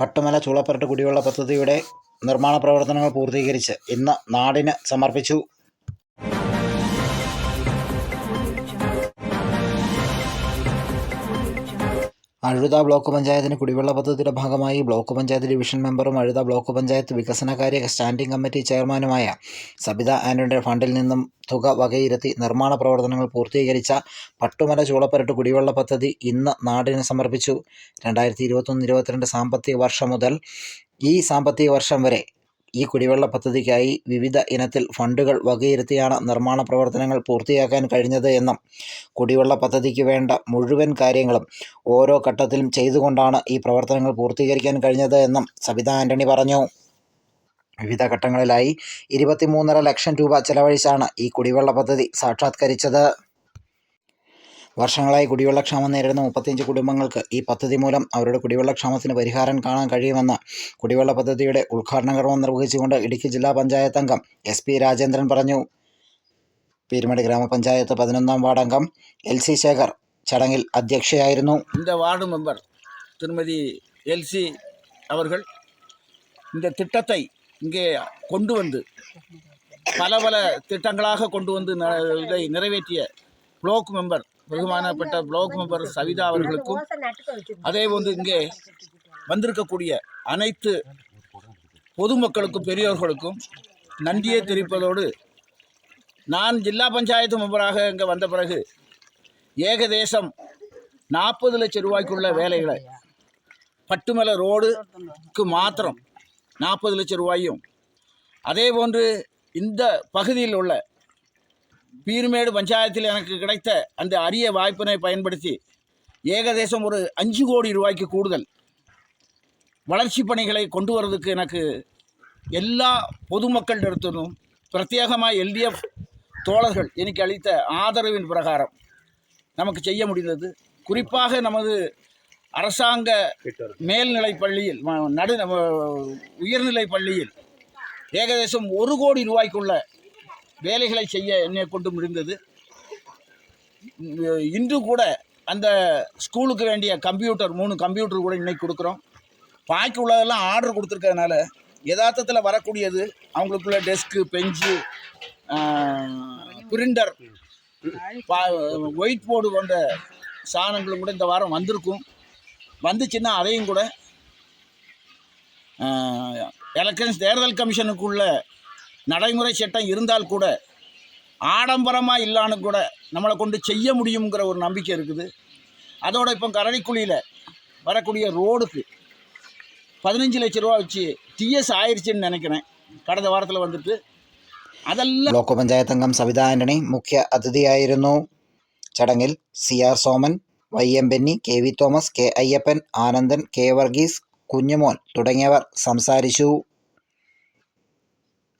പട്ടുമല ചൂളപ്പരട്ട് കുടിവെള്ള പദ്ധതിയുടെ നിർമ്മാണ പ്രവർത്തനങ്ങൾ പൂർത്തീകരിച്ച് ഇന്ന് നാടിന് സമർപ്പിച്ചു. അഴുത ബ്ലോക്ക് പഞ്ചായത്തിന് കുടിവെള്ള പദ്ധതിയുടെ ഭാഗമായി ബ്ലോക്ക് പഞ്ചായത്ത് ഡിവിഷൻ മെമ്പറും അഴുത ബ്ലോക്ക് പഞ്ചായത്ത് വികസനകാര്യ സ്റ്റാൻഡിംഗ് കമ്മിറ്റി ചെയർമാനുമായ സബിത ആന്റണിയുടെ ഫണ്ടിൽ നിന്നും തുക വകയിരുത്തി നിർമ്മാണ പ്രവർത്തനങ്ങൾ പൂർത്തീകരിച്ച പട്ടുമല ചൂളപ്പരട്ട് കുടിവെള്ള പദ്ധതി ഇന്ന് നാടിന് സമർപ്പിച്ചു. രണ്ടായിരത്തി ഇരുപത്തൊന്ന് ഇരുപത്തിരണ്ട് സാമ്പത്തിക വർഷം മുതൽ ഈ സാമ്പത്തിക വർഷം വരെ ഈ കുടിവെള്ള പദ്ധതിക്കായി വിവിധ ഇനത്തിൽ ഫണ്ടുകൾ വകയിരുത്തിയാണ് നിർമ്മാണ പ്രവർത്തനങ്ങൾ പൂർത്തിയാക്കാൻ കഴിഞ്ഞത് എന്നും കുടിവെള്ള പദ്ധതിക്ക് വേണ്ട മുഴുവൻ കാര്യങ്ങളും ഓരോ ഘട്ടത്തിലും ചെയ്തുകൊണ്ടാണ് ഈ പ്രവർത്തനങ്ങൾ പൂർത്തീകരിക്കാൻ കഴിഞ്ഞത് എന്നും സബിത ആന്റണി പറഞ്ഞു. വിവിധ ഘട്ടങ്ങളിലായി ഇരുപത്തിമൂന്നര ലക്ഷം രൂപ ചെലവഴിച്ചാണ് ഈ കുടിവെള്ള പദ്ധതി സാക്ഷാത്കരിച്ചത്. വർഷങ്ങളായി കുടിവെള്ളക്ഷാമം നേരിടുന്ന മുപ്പത്തിയഞ്ച് കുടുംബങ്ങൾക്ക് ഈ പദ്ധതി മൂലം അവരുടെ കുടിവെള്ളക്ഷാമത്തിന് പരിഹാരം കാണാൻ കഴിയുമെന്ന് കുടിവെള്ള പദ്ധതിയുടെ ഉദ്ഘാടന കർമ്മം നിർവഹിച്ചുകൊണ്ട് ഇടുക്കി ജില്ലാ പഞ്ചായത്ത് അംഗം എസ് പി രാജേന്ദ്രൻ പറഞ്ഞു പീരുമേട് ഗ്രാമപഞ്ചായത്ത് പതിനൊന്നാം വാർഡ് അംഗം എൽ സി ശേഖർ ചടങ്ങിൽ അധ്യക്ഷയായിരുന്നു இந்த வார்டு மெம்பர் திருமதி எல்சி அவர்கள் இந்த திட்டத்தை இங்கே கொண்டு வந்து பல பல திட்டங்களாக கொண்டு வந்து ந- இதை நிறைவேற்றிய black member பகுமானப்பட்ட black member Savitha அவர்களுக்கும் அதே போன்று இங்கே வந்திருக்கக்கூடிய அனைத்து பொதுமக்களுக்கும் பெரியோர்களுக்கும் நன்றியை தெரிவிப்பதோடு நான் ஜில்லா பஞ்சாயத்து மெம்பராக இங்கே வந்த பிறகு ஏகதேசம் நாற்பது லட்சம் ரூபாய்க்குள்ள வேலைகளை பட்டுமலை ரோடுக்கு மாத்திரம் நாற்பது லட்சம் ரூபாயும் அதே போன்று இந்த பகுதியில் உள்ள பீர்மேடு பஞ்சாயத்தில் எனக்கு கிடைத்த அந்த அரிய வாய்ப்பினை பயன்படுத்தி ஏகதேசம் ஒரு அஞ்சு கோடி ரூபாய்க்கு கூடுதல் வளர்ச்சி பணிகளை கொண்டு வரதுக்கு எனக்கு எல்லா பொதுமக்களிடத்திலும் பிரத்யேகமாக எல்டிஎஃப் தோழர்கள் எனக்கு அளித்த ஆதரவின் பிரகாரம் நமக்கு செய்ய முடிந்தது. குறிப்பாக நமது அரசாங்க மேல்நிலைப் பள்ளியில் நடு நம்ம உயர்நிலைப் பள்ளியில் ஏகதேசம் ஒரு கோடி ரூபாய்க்குள்ள வேலைகளை செய்ய என்னை கொண்டு முடிந்தது. இன்று கூட அந்த ஸ்கூலுக்கு வேண்டிய கம்ப்யூட்டர் மூணு கம்ப்யூட்டர் கூட இன்னைக்கு கொடுக்குறோம். பாக்கி உள்ளதெல்லாம் ஆர்டர் கொடுத்துருக்கறதுனால யதார்த்தத்தில் வரக்கூடியது அவங்களுக்குள்ள desk bench printer white board கொண்ட சாதனங்களும் கூட இந்த வாரம் வந்திருக்கும். வந்துச்சுன்னா அதையும் கூட எலெக்ஷன்ஸ் தேர்தல் கமிஷனுக்குள்ள நடைமுறை சட்டம் இருந்தால் கூட ஆடம்பரமாக இல்லான்னு கூட நம்மளை கொண்டு செய்ய முடியுங்கிற ஒரு நம்பிக்கை இருக்குது அதோட இப்போ கரடிக்குழியில் வரக்கூடிய ரோடுக்கு பதினஞ்சு லட்ச ரூபா வச்சு டிஎஸ் ஆயிடுச்சுன்னு நினைக்கிறேன் கடந்த வாரத்தில் வந்துட்டு அதெல்லாம் ബ്ലോക്ക് പഞ്ചായത്ത് അംഗം സവിത ആന്റണി മുഖ്യ അതിഥിയായിരുന്നു ചടങ്ങിൽ C R Soman Y M Benny K V Thomas K Ayyappan Anandan K Varghese Kunjumon തുടങ്ങിയവർ സംസാരിച്ചു